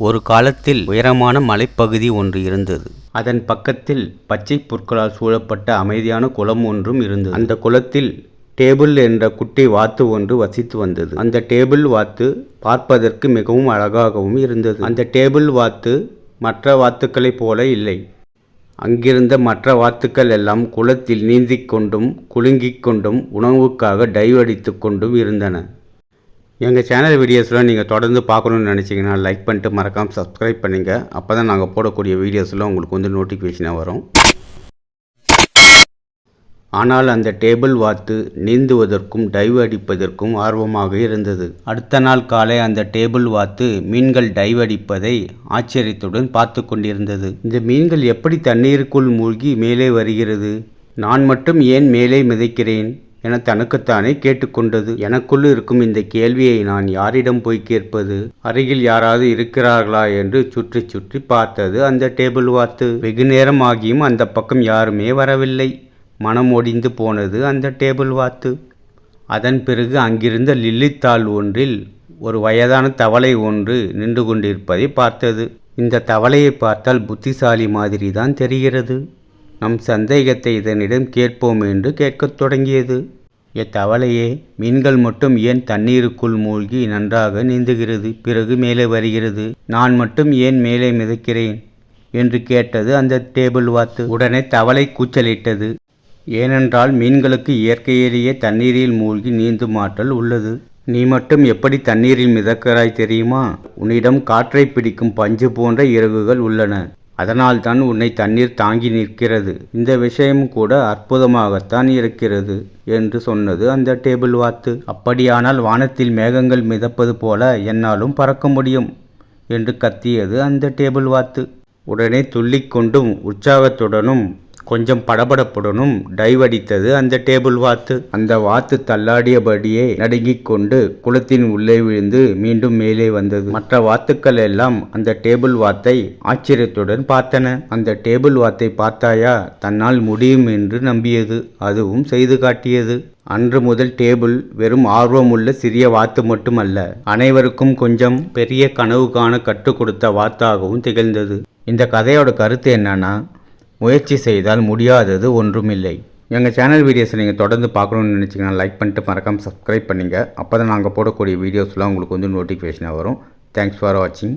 ஒரு காலத்தில் உயரமான மலைப்பகுதி ஒன்று இருந்தது. அதன் பக்கத்தில் பச்சை புற்களால் சூழப்பட்ட அமைதியான குளம் ஒன்றும் இருந்தது. அந்த குளத்தில் டேபிள் என்ற குட்டி வாத்து ஒன்று வசித்து வந்தது. அந்த டேபிள் வாத்து பார்ப்பதற்கு மிகவும் அழகாகவும் இருந்தது. அந்த டேபிள் வாத்து மற்ற வாத்துக்களைப் போல இல்லை. அங்கிருந்த மற்ற வாத்துக்கள் எல்லாம் குளத்தில் நீந்திக் கொண்டும் குலுங்கிக் கொண்டும் உணவுக்காக டைவ் அடித்து கொண்டும் இருந்தன. எங்கள் சேனல் வீடியோஸில் நீங்கள் தொடர்ந்து பார்க்கணுன்னு நினச்சிங்கன்னா லைக் பண்ணிட்டு மறக்காமல் சப்ஸ்கிரைப் பண்ணுங்கள் அப்போ தான் நாங்கள் போடக்கூடிய வீடியோஸில் உங்களுக்கு வந்து நோட்டிஃபிகேஷனாக வரும். ஆனால் அந்த டேபிள் வாத்து நீந்துவதற்கும் டைவ் அடிப்பதற்கும் ஆர்வமாக இருந்தது. அடுத்த நாள் காலை அந்த டேபிள் வாத்து மீன்கள் டைவ் அடிப்பதை ஆச்சரியத்துடன் பார்த்து கொண்டிருந்தது. இந்த மீன்கள் எப்படி தண்ணீருக்குள் மூழ்கி மேலே வருகிறது? நான் மட்டும் ஏன் மேலே மிதக்கிறேன்? என தனக்குத்தானே கேட்டுக்கொண்டது. எனக்குள் இருக்கும் இந்த கேள்வியை நான் யாரிடம் போய் கேட்பது? அருகில் யாராவது இருக்கிறார்களா என்று சுற்றி சுற்றி பார்த்தது அந்த டேபிள் வாத்து. வெகு நேரம் ஆகியும் அந்த பக்கம் யாருமே வரவில்லை. மனம் ஒடிந்து போனது அந்த டேபிள் வாத்து. அதன் பிறகு அங்கிருந்த லில்லித்தாள் ஒன்றில் ஒரு வயதான தவளை ஒன்று நின்று கொண்டிருப்பதை பார்த்தது. இந்த தவளையை பார்த்தால் புத்திசாலி மாதிரி தான் தெரிகிறது. நம் சந்தேகத்தை இதனிடம் கேட்போம் என்று கேட்கத் தொடங்கியது. எத்தவளையே மீன்கள் மட்டும் ஏன் தண்ணீருக்குள் மூழ்கி நன்றாக நீந்துகிறது? பிறகு மேலே வருகிறது நான் மட்டும் ஏன் மேலே மிதக்கிறேன்? என்று கேட்டது அந்த டேபிள் வாத்து. உடனே தவளை கூச்சலிட்டது. ஏனென்றால் மீன்களுக்கு இயற்கையிலேயே தண்ணீரில் மூழ்கி நீந்தும் ஆற்றல் உள்ளது. நீ மட்டும் எப்படி தண்ணீரில் மிதக்கிறாய் தெரியுமா? உன்னிடம் காற்றை பிடிக்கும் பஞ்சு போன்ற இறகுகள் உள்ளன. அதனால்தான் உன்னை தண்ணீர் தாங்கி நிற்கிறது. இந்த விஷயம் கூட அற்புதமாகத்தான் இருக்கிறது என்று சொன்னது அந்த டேபிள் வாத்து. அப்படியானால் வானத்தில் மேகங்கள் மிதப்பது போல என்னாலும் பறக்க முடியும் என்று கத்தியது அந்த டேபிள் வாத்து. உடனே துள்ளிக்கொண்டும் உற்சாகத்துடனும் கொஞ்சம் படபடப்புடனும் டைவ் அடித்தது அந்த டேபிள் வாத்து. அந்த வாத்து தள்ளாடியபடியே நடுங்கிக் கொண்டு குளத்தின் உள்ளே விழுந்து மீண்டும் மேலே வந்தது. மற்ற வாத்துக்கள் எல்லாம் அந்த டேபிள் வாத்தை ஆச்சரியத்துடன் பார்த்தன. அந்த டேபிள் வாத்தை பார்த்தாயா? தன்னால் முடியும் என்று நம்பியது. அதுவும் செய்து காட்டியது. அன்று முதல் டேபிள் வெறும் ஆர்வமுள்ள சிறிய வாத்து மட்டுமல்ல அனைவருக்கும் கொஞ்சம் பெரிய கனவு காண கற்றுக் கொடுத்த வாத்தாகவும் திகழ்ந்தது. இந்த கதையோட கருத்து என்னன்னா முயற்சி செய்தால் முடியாதது ஒன்றுமில்லை. எங்கள் சேனல் வீடியோஸை நீங்கள் தொடர்ந்து பார்க்கணுன்னு நினச்சிங்கன்னா லைக் பண்ணிட்டு மறக்காமல் சப்ஸ்கிரைப் பண்ணுங்கள் அப்போ தான் நாங்கள் போடக்கூடிய வீடியோஸ்லாம் உங்களுக்கு வந்து நோட்டிஃபிகேஷனாக வரும். தேங்க்ஸ் ஃபார் வாட்சிங்